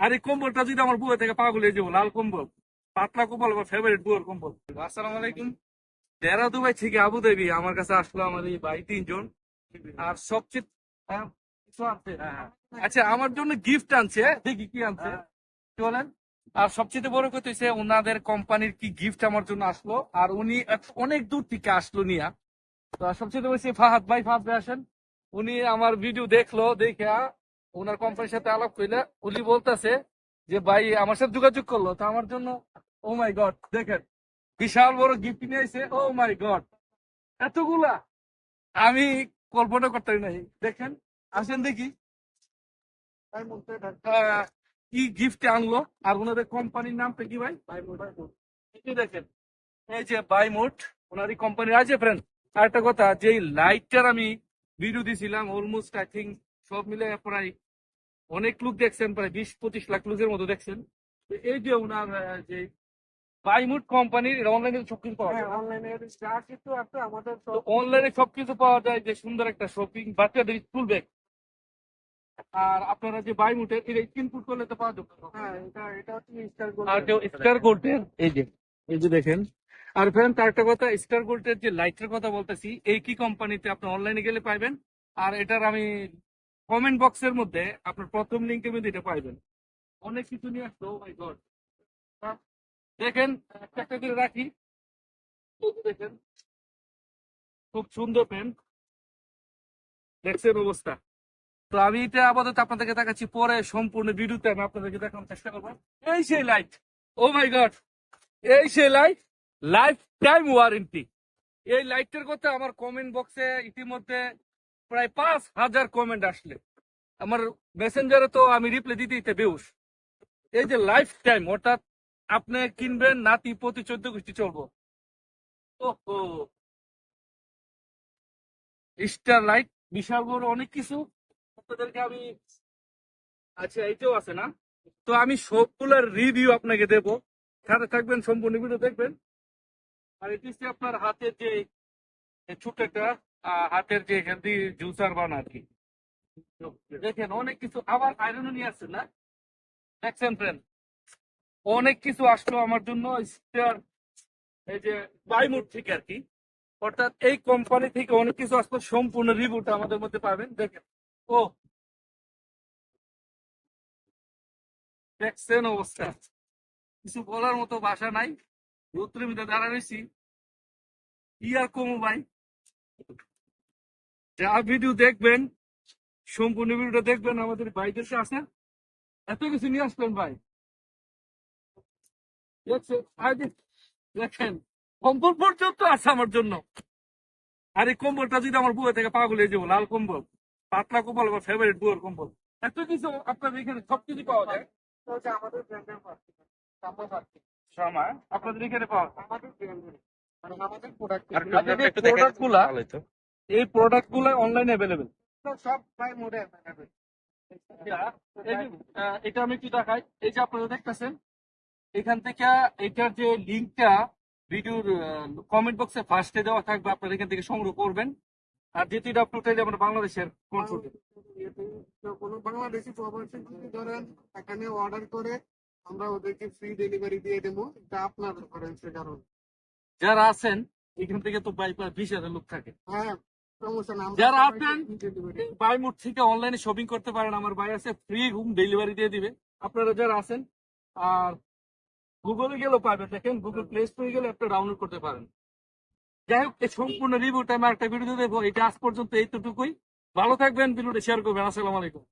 আর এই কম্বলটা যদি আমার বুয়ে থেকে পাগল হয়ে যাব লাল কম্বল। পাতলা কম্বল আমার ফেভারিট বুয়ের কম্বল। আসসালামু আলাইকুম। দেরা দুবাই থেকে আবু ধাবি আমার কাছে আসলো আমার এই ভাই তিনজন। আর সবচেয়ে হ্যাঁ, কিছু আনছে? আচ্ছা আমার জন্য গিফট আনছে দেখি কি আনছে। কি বলেন? আর সবচেয়ে বড় কথা হচ্ছে ওনাদের কোম্পানির কি গিফট আমার জন্য আসলো আর উনি অনেক দূর থেকে আসলো নিয়া। তো সবচেয়ে বেশি ফাহাদ ভাই ফাহাদ ভাই আসেন। উনি আমার ভিডিও দেখল দেখে ওনার কোম্পানির সাথে আলাপ করলে উনি বলতেছে যে, ভাই, আমার সাথে যোগাযোগ করল, তো আমার জন্য ও মাই গড দেখেন, বিশাল বড় গিফট নিয়ে এসে ও মাই গড এতগুলা। আমি কল্পনা করতে নাই। দেখেন, আসেন দেখি। কি গিফট আনলো? আর ওনাদের কোম্পানির নামটা কি ভাই? দেখেন, এই যে বাইমোট, ওনারই কোম্পানির আছে ফ্রেন্ড আর একটা কথা যে লাইটটার আমি ভিডিও দিছিলাম অলমোস্ট আই থিঙ্ক সব মিলে প্রায় অনেক লোক দেখছেন প্রায় বিশ পঁচিশ লাখ লোকের মতো দেখছেন। এই যে ওনার যে বাইমুট কোম্পানির অনলাইনে সবকিছু পাওয়া যায়। অনলাইনে যা কিছু আছে আমাদের অনলাইনে সবকিছু পাওয়া যায় যে সুন্দর একটা শপিং বাচ্চাদের স্কুল ব্যাগ আর আপনারা যে বাইমুটের এটা ইনপুট করলে তো পাওয়া যাবে হ্যাঁ এটা এটা হচ্ছে স্টার আর স্টার গোল্ডের এই যে এই যে দেখেন। আর ফ্রেন্ড তার একটা কথা স্টার গোল্ডের যে লাইটের কথা বলতেছি এই কি কোম্পানিতে আপনি অনলাইনে গেলে পাইবেন? আর এটার আমি কমেন্ট বক্সের মধ্যে আপনার প্রথম লিঙ্কের মধ্যে এটা পাইবেন। অনেক কিছু নিয়ে আসতো মাই গড দেখেন, একটা একটা করে রাখি। দেখেন, খুব সুন্দর পেন দেখছেন অবস্থা? তো আমি এটা আপাতত আপনাদেরকে দেখাচ্ছি, পরে সম্পূর্ণ ভিডিওতে আমি আপনাদেরকে দেখানোর চেষ্টা করব। এই সেই লাইট ও মাই গড এই সেই লাইট লাইফ টাইম ওয়ারেন্টি এই লাইটটার কথা আমার কমেন্ট বক্সে ইতিমধ্যে প্রায় পাঁচ হাজার কমেন্ট আসলে। আমার মেসেঞ্জারে তো আমি রিপ্লাই দিতে দিতে বেউস এই যে লাইফ টাইম অর্থাৎ আপনি কিনবেন নাতি প্রতি চোদ্দ গোষ্ঠী চলবো। স্টার লাইট বিশাল বড় অনেক কিছু। আপনাদেরকে আমি আচ্ছা এইটাও আছে না? তো আমি সবগুলোর রিভিউ আপনাকে দেব। সাথে থাকবেন সম্পূর্ণ ভিডিও দেখবেন। আর এটি আপনার হাতের যে এই ছোট একটা আহ, হাতের যে দিয়ে জুসার বান আর কি। দেখেন, অনেক কিছু আবার আয়রনও নিয়ে আসছেন না? ফ্রেন্ড অনেক কিছু আসলো আমার জন্য এই যে বাইমুড থেকে আর কি। অর্থাৎ এই কোম্পানি থেকে অনেক কিছু আসলো, সম্পূর্ণ রিভিউটা আমাদের মধ্যে পাবেন, দেখেন। ও! দেখছেন অবস্থা। কিছু বলার মতো ভাষা নাই। রৌদ্রের ভিতরে দাঁড়া রয়েছি। কি আর কমু ভাই। যা ভিডিও দেখবেন সম্পূর্ণ ভিডিওটা দেখবেন আমাদের ভাইদের কাছে এত কিছু নিয়ে আসবেন ভাই। দেখছেন? দেখেন কম্বল পর্যন্ত আছে আমার জন্য। আর এই কম্বলটা যদি আমার বুয়ে থেকে পাগল হয়ে যাব লাল কম্বল। পাতলা কম্বল আমার ফেভারিট বুয়ের কম্বল। এত কিছু আপনার এখানে সবকিছু পাওয়া যায়। আমাদের ব্র্যান্ডের আপনাদের এখানে পাওয়া যায়। আমাদের ব্র্যান্ডের। মানে আমাদের প্রোডাক্ট প্রোডাক্টগুলা এই প্রোডাক্টগুলো অনলাইনে অ্যাভেলেবেল সব প্রায় মোডে এটা আমি একটু দেখাই। এই যে আপনারা দেখতেছেন এখান থেকে এটার যে লিঙ্কটা ভিডিওর কমেন্ট বক্সে ফার্স্টে দেওয়া থাকবে আপনারা এখান থেকে সংগ্রহ করবেন। আর যেহেতু এটা টোটালি আমরা বাংলাদেশের কন্ট্রোলে কোনো বাংলাদেশি প্রবাসী যদি ধরেন এখানে অর্ডার করে আমরা ওদেরকে ফ্রি ডেলিভারি দিয়ে দেবো। এটা আপনার রেফারেন্সের কারণে। যারা আছেন এখান থেকে তো বাই প্রায় বিশ হাজার লোক থাকে। হ্যাঁ। যারা আছেন বাই মোড থেকে অনলাইনে শপিং করতে পারেন আমার ভাই আছে ফ্রি হোম ডেলিভারি দিয়ে দিবে। আপনারা যারা আছেন আর গুগলে গেলেও পাবেন দেখেন গুগল প্লে স্টোরে গেলে একটা ডাউনলোড করতে পারেন। যাই হোক এই সম্পূর্ণ রিভিউটা আমি একটা ভিডিও দেবো এটা আজ পর্যন্ত এইটুকুই ভালো থাকবেন ভিডিওটা শেয়ার করবেন আসসালামু আলাইকুম।